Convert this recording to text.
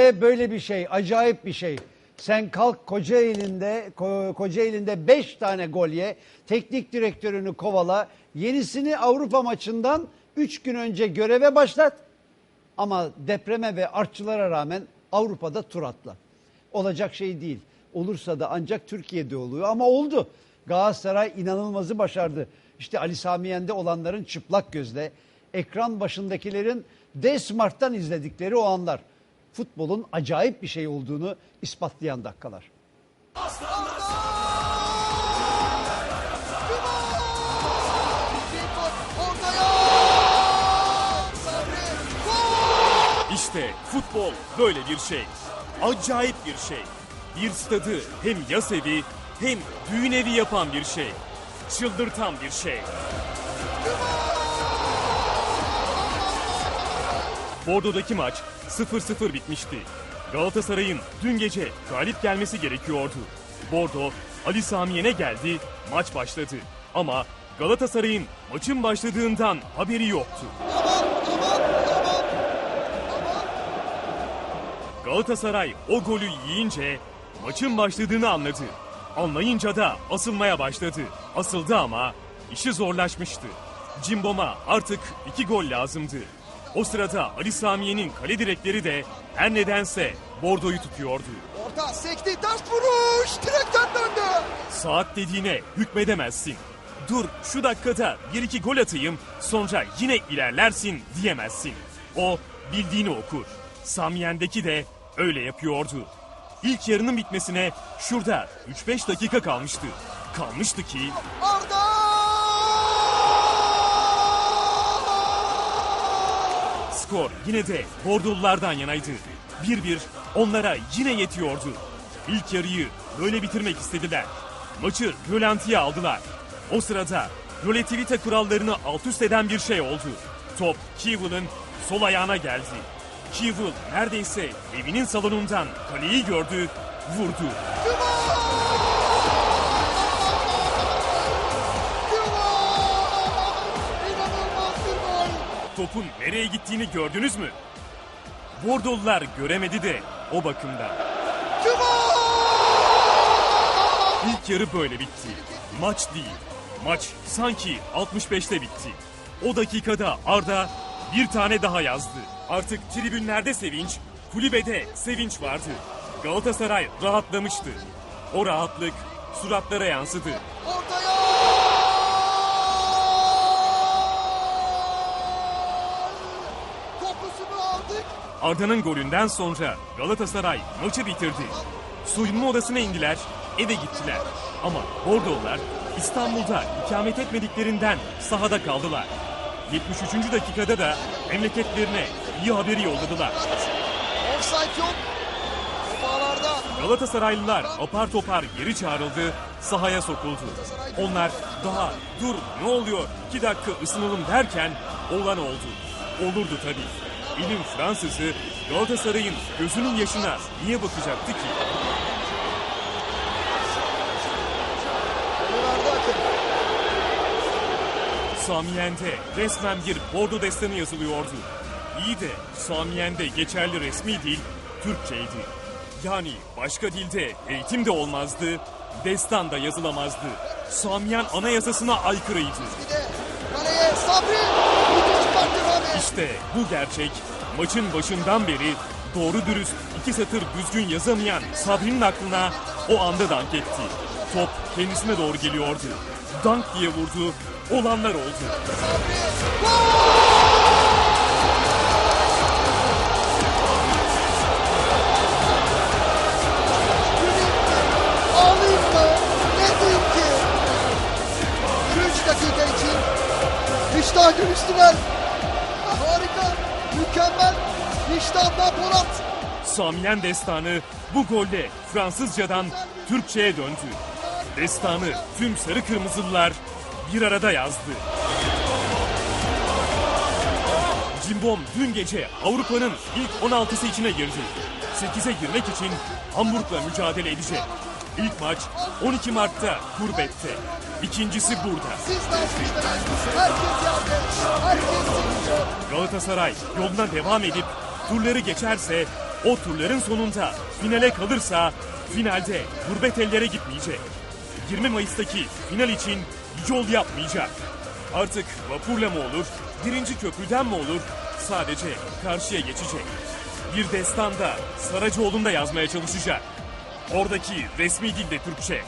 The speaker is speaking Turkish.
Böyle bir şey, acayip bir şey. Sen kalk Kocaeli'nde, Ko- Kocaeli'nde 5 tane gol ye, teknik direktörünü kovala, yenisini Avrupa maçından 3 gün önce göreve başlat. Ama depreme ve artçılara rağmen Avrupa'da tur atla. Olacak şey değil. Olursa da ancak Türkiye'de oluyor ama oldu. Galatasaray inanılmazı başardı. İşte Ali Sami Yen'de olanların çıplak gözle, ekran başındakilerin D-Smart'tan izledikleri o anlar. Futbolun acayip bir şey olduğunu ispatlayan dakikalar. İşte futbol böyle bir şey. Acayip bir şey. Bir stadı hem yas evi hem düğün evi yapan bir şey. Çıldırtan bir şey. Bordo'daki maç 0-0 bitmişti. Galatasaray'ın dün gece galip gelmesi gerekiyordu. Bordo Ali Samiyen'e geldi, maç başladı. Ama Galatasaray'ın maçın başladığından haberi yoktu. Galatasaray o golü yiyince maçın başladığını anladı. Anlayınca da asılmaya başladı. Asıldı ama işi zorlaşmıştı. Cimbom'a artık iki gol lazımdı. O sırada Ali Samiye'nin kale direkleri de her nedense Bordo'yu tutuyordu. Orta sekti ters vuruş direkten döndü. Saat dediğine hükmedemezsin. Dur şu dakikada bir iki gol atayım sonra yine ilerlersin diyemezsin. O bildiğini okur. Samiyen'deki de öyle yapıyordu. İlk yarının bitmesine şurada 3-5 dakika kalmıştı. Kalmıştı ki Arda! Skor yine de Bordolulardan yanaydı. 1-1 onlara yine yetiyordu. İlk yarıyı böyle bitirmek istediler. Maçı rölantiye aldılar. O sırada röletivite kurallarını alt üst eden bir şey oldu. Top Kievel'ın sol ayağına geldi. Kievel neredeyse evinin salonundan kaleyi gördü, vurdu. Topun nereye gittiğini gördünüz mü? Bordolular göremedi de o bakımdan. İlk yarı böyle bitti. Maç değil. Maç sanki 65'te bitti. O dakikada Arda bir tane daha yazdı. Artık tribünlerde sevinç, kulübede sevinç vardı. Galatasaray rahatlamıştı. O rahatlık suratlara yansıdı. Ortaya! Arda'nın golünden sonra Galatasaray maçı bitirdi. Soyunma odasına indiler, eve gittiler. Ama Bordoğlular İstanbul'da ikamet etmediklerinden sahada kaldılar. 73. dakikada da memleketlerine iyi haberi yolladılar. Offside yok. Galatasaraylılar apar topar geri çağrıldı, sahaya sokuldu. Onlar daha dur ne oluyor iki dakika ısınalım derken olan oldu. Olurdu tabii. İlim Fransızı Galatasaray'ın gözünün yaşına niye bakacaktı ki? Hakem. Samiyen'de resmen bir bordo destanı yazılıyordu. İyi de Samiyen'de geçerli resmi dil Türkçeydi. Yani başka dilde eğitim de olmazdı, destan da yazılamazdı. Samiyen anayasasına aykırıydı. Bir de kaleye Sabri. İşte bu gerçek maçın başından beri doğru dürüst iki satır düzgün yazamayan Sabri'nin aklına o anda dank etti. Top kendisine doğru geliyordu. Dank diye vurdu, olanlar oldu. Ağlayayım mı? Ne diyeyim ki? 3 dakika için iştah görüştüler. Harika, mükemmel. İştahla Polat. Samiyen destanı bu golle Fransızcadan Türkçe'ye döndü. Destanı tüm sarı kırmızılılar bir arada yazdı. Cimbom dün gece Avrupa'nın ilk 16'sı içine girdi. 8'e girmek için Hamburg'la mücadele edecek. İlk maç 12 Mart'ta Gurbet'te. İkincisi burada. Siz de alkışlayın. Herkes yerde. Herkes seviyor. Galatasaray yoluna devam edip turları geçerse O turların sonunda finale kalırsa finalde gurbet ellere gitmeyecek. 20 Mayıs'taki final için yol yapmayacak. Artık vapurla mı olur, birinci köprüden mi olur sadece karşıya geçecek. Bir destan da Saracoğlu'nda yazmaya çalışacak. Oradaki resmi dilde Türkçe,